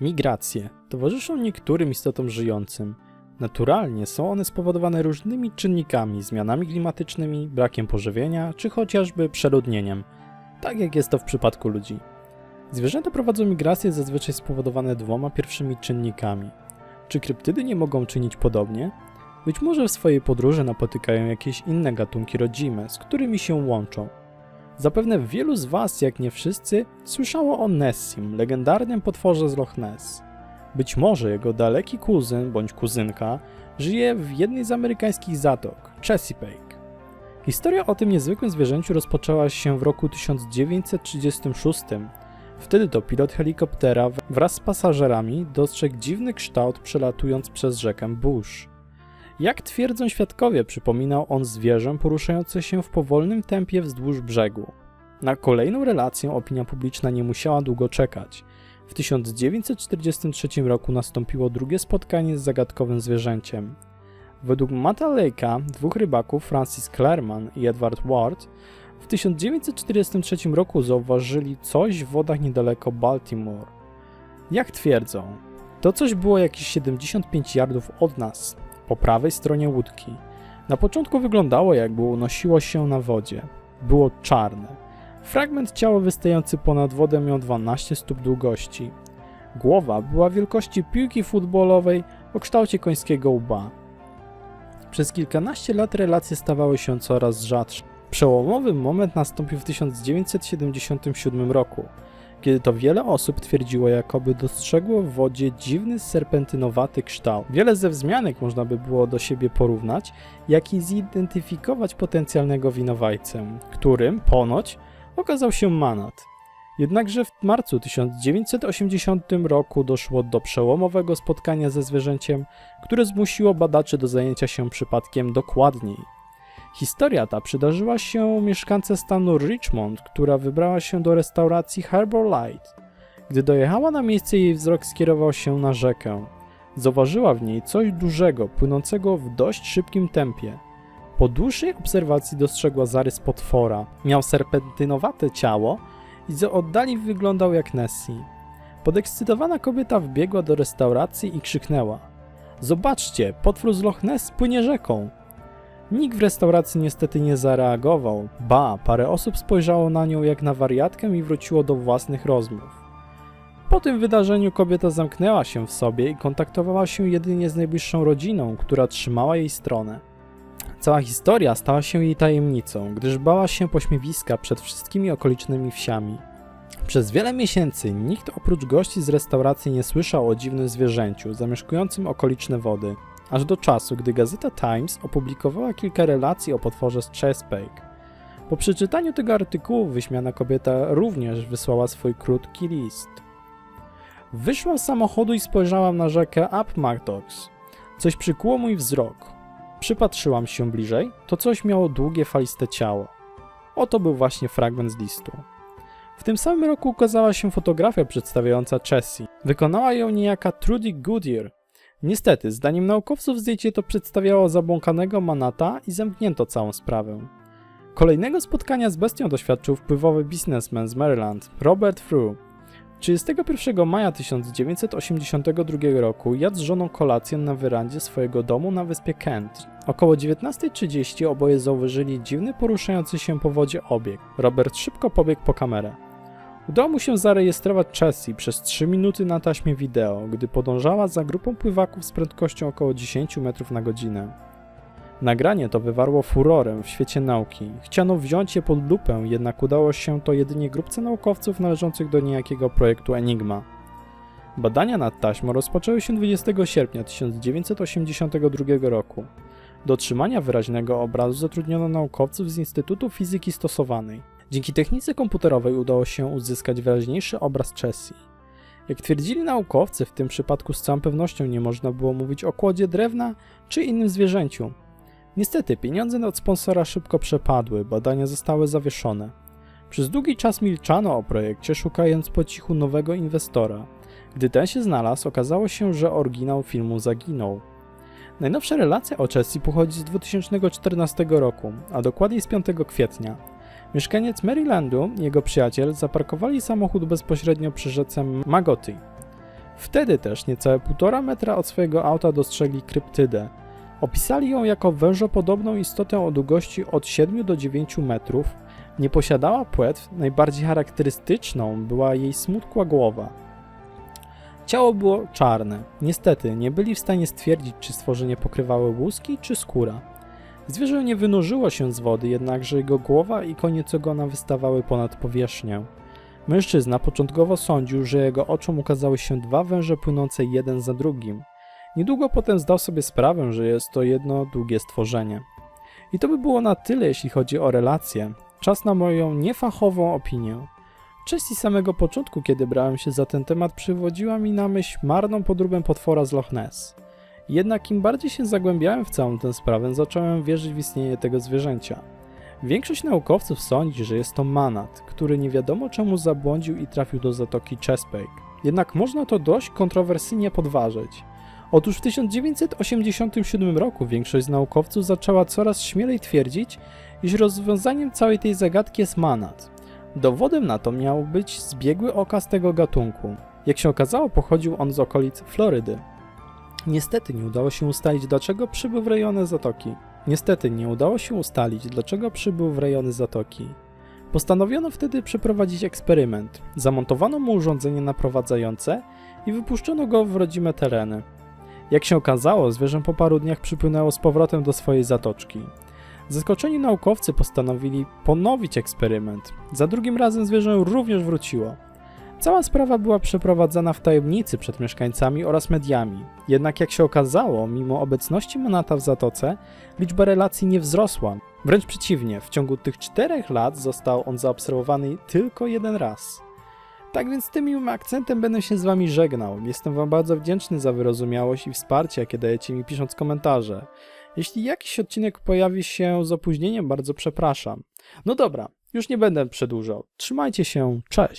Migracje towarzyszą niektórym istotom żyjącym. Naturalnie są one spowodowane różnymi czynnikami, zmianami klimatycznymi, brakiem pożywienia czy chociażby przeludnieniem, tak jak jest to w przypadku ludzi. Zwierzęta prowadzą migracje zazwyczaj spowodowane dwoma pierwszymi czynnikami. Czy kryptydy nie mogą czynić podobnie? Być może w swojej podróży napotykają jakieś inne gatunki rodzime, z którymi się łączą. Zapewne wielu z Was, jak nie wszyscy, słyszało o Nessim, legendarnym potworze z Loch Ness. Być może jego daleki kuzyn bądź kuzynka żyje w jednej z amerykańskich zatok, Chesapeake. Historia o tym niezwykłym zwierzęciu rozpoczęła się w roku 1936. Wtedy to pilot helikoptera wraz z pasażerami dostrzegł dziwny kształt przelatując przez rzekę Bush. Jak twierdzą świadkowie, przypominał on zwierzę poruszające się w powolnym tempie wzdłuż brzegu. Na kolejną relację opinia publiczna nie musiała długo czekać. W 1943 roku nastąpiło drugie spotkanie z zagadkowym zwierzęciem. Według Matta Lake'a, dwóch rybaków, Francis Claremont i Edward Ward, w 1943 roku zauważyli coś w wodach niedaleko Baltimore. Jak twierdzą, to coś było jakieś 75 yardów od nas, po prawej stronie łódki. Na początku wyglądało jakby unosiło się na wodzie. Było czarne. Fragment ciała wystający ponad wodę miał 12 stóp długości. Głowa była wielkości piłki futbolowej o kształcie końskiego łba. Przez kilkanaście lat relacje stawały się coraz rzadsze. Przełomowy moment nastąpił w 1977 roku, kiedy to wiele osób twierdziło, jakoby dostrzegło w wodzie dziwny serpentynowaty kształt. Wiele ze wzmianek można by było do siebie porównać, jak i zidentyfikować potencjalnego winowajcę, którym ponoć okazał się manat. Jednakże w marcu 1980 roku doszło do przełomowego spotkania ze zwierzęciem, które zmusiło badaczy do zajęcia się przypadkiem dokładniej. Historia ta przydarzyła się mieszkance stanu Richmond, która wybrała się do restauracji Harbor Light. Gdy dojechała na miejsce, jej wzrok skierował się na rzekę. Zauważyła w niej coś dużego, płynącego w dość szybkim tempie. Po dłuższej obserwacji dostrzegła zarys potwora. Miał serpentynowate ciało i z oddali wyglądał jak Nessie. Podekscytowana kobieta wbiegła do restauracji i krzyknęła: Zobaczcie, potwór z Loch Ness płynie rzeką. Nikt w restauracji niestety nie zareagował. Ba, parę osób spojrzało na nią jak na wariatkę i wróciło do własnych rozmów. Po tym wydarzeniu kobieta zamknęła się w sobie i kontaktowała się jedynie z najbliższą rodziną, która trzymała jej stronę. Cała historia stała się jej tajemnicą, gdyż bała się pośmiewiska przed wszystkimi okolicznymi wsiami. Przez wiele miesięcy nikt oprócz gości z restauracji nie słyszał o dziwnym zwierzęciu zamieszkującym okoliczne wody, aż do czasu, gdy gazeta Times opublikowała kilka relacji o potworze z Chesapeake. Po przeczytaniu tego artykułu wyśmiana kobieta również wysłała swój krótki list. Wyszłam z samochodu i spojrzałam na rzekę Appomattox. Coś przykuło mój wzrok. Przypatrzyłam się bliżej, to coś miało długie faliste ciało. Oto był właśnie fragment z listu. W tym samym roku ukazała się fotografia przedstawiająca Chessie. Wykonała ją niejaka Trudy Goodyear. Niestety, zdaniem naukowców zdjęcie to przedstawiało zabłąkanego manata i zamknięto całą sprawę. Kolejnego spotkania z bestią doświadczył wpływowy biznesmen z Maryland, Robert Frew. 31 maja 1982 roku jadł z żoną kolację na werandzie swojego domu na wyspie Kent. Około 19.30 oboje zauważyli dziwny poruszający się po wodzie obieg. Robert szybko pobiegł po kamerę. Udało mu się zarejestrować Chessie przez 3 minuty na taśmie wideo, gdy podążała za grupą pływaków z prędkością około 10 metrów na godzinę. Nagranie to wywarło furorę w świecie nauki. Chciano wziąć je pod lupę, jednak udało się to jedynie grupce naukowców należących do niejakiego projektu Enigma. Badania nad taśmą rozpoczęły się 20 sierpnia 1982 roku. Do otrzymania wyraźnego obrazu zatrudniono naukowców z Instytutu Fizyki Stosowanej. Dzięki technice komputerowej udało się uzyskać wyraźniejszy obraz Chessie. Jak twierdzili naukowcy, w tym przypadku z całą pewnością nie można było mówić o kłodzie drewna czy innym zwierzęciu. Niestety, pieniądze od sponsora szybko przepadły, badania zostały zawieszone. Przez długi czas milczano o projekcie, szukając po cichu nowego inwestora. Gdy ten się znalazł, okazało się, że oryginał filmu zaginął. Najnowsza relacja o Chessie pochodzi z 2014 roku, a dokładniej z 5 kwietnia. Mieszkaniec Marylandu i jego przyjaciel zaparkowali samochód bezpośrednio przy rzece Magoty. Wtedy też niecałe półtora metra od swojego auta dostrzegli kryptydę. Opisali ją jako wężopodobną istotę o długości od 7 do 9 metrów. Nie posiadała płetw, najbardziej charakterystyczną była jej smutkła głowa. Ciało było czarne. Niestety nie byli w stanie stwierdzić, czy stworzenie pokrywały łuski czy skóra. Zwierzę nie wynurzyło się z wody, jednakże jego głowa i koniec ogona wystawały ponad powierzchnię. Mężczyzna początkowo sądził, że jego oczom ukazały się dwa węże płynące jeden za drugim. Niedługo potem zdał sobie sprawę, że jest to jedno długie stworzenie. I to by było na tyle, jeśli chodzi o relacje. Czas na moją niefachową opinię. Części samego początku, kiedy brałem się za ten temat, przywodziła mi na myśl marną podróbę potwora z Loch Ness. Jednak im bardziej się zagłębiałem w całą tę sprawę, zacząłem wierzyć w istnienie tego zwierzęcia. Większość naukowców sądzi, że jest to manat, który nie wiadomo czemu zabłądził i trafił do zatoki Chesapeake. Jednak można to dość kontrowersyjnie podważyć. Otóż w 1987 roku większość z naukowców zaczęła coraz śmielej twierdzić, iż rozwiązaniem całej tej zagadki jest manat. Dowodem na to miał być zbiegły okaz tego gatunku. Jak się okazało, pochodził on z okolic Florydy. Niestety nie udało się ustalić, dlaczego przybył w rejony zatoki. Niestety nie udało się ustalić, dlaczego przybył w rejony zatoki. Postanowiono wtedy przeprowadzić eksperyment. Zamontowano mu urządzenie naprowadzające i wypuszczono go w rodzime tereny. Jak się okazało, zwierzę po paru dniach przypłynęło z powrotem do swojej zatoczki. Zaskoczeni naukowcy postanowili ponowić eksperyment. Za drugim razem zwierzę również wróciło. Cała sprawa była przeprowadzana w tajemnicy przed mieszkańcami oraz mediami. Jednak jak się okazało, mimo obecności manata w zatoce, liczba relacji nie wzrosła. Wręcz przeciwnie, w ciągu tych czterech lat został on zaobserwowany tylko jeden raz. Tak więc tym miłym akcentem będę się z wami żegnał. Jestem wam bardzo wdzięczny za wyrozumiałość i wsparcie, jakie dajecie mi pisząc komentarze. Jeśli jakiś odcinek pojawi się z opóźnieniem, bardzo przepraszam. No dobra, już nie będę przedłużał. Trzymajcie się, cześć!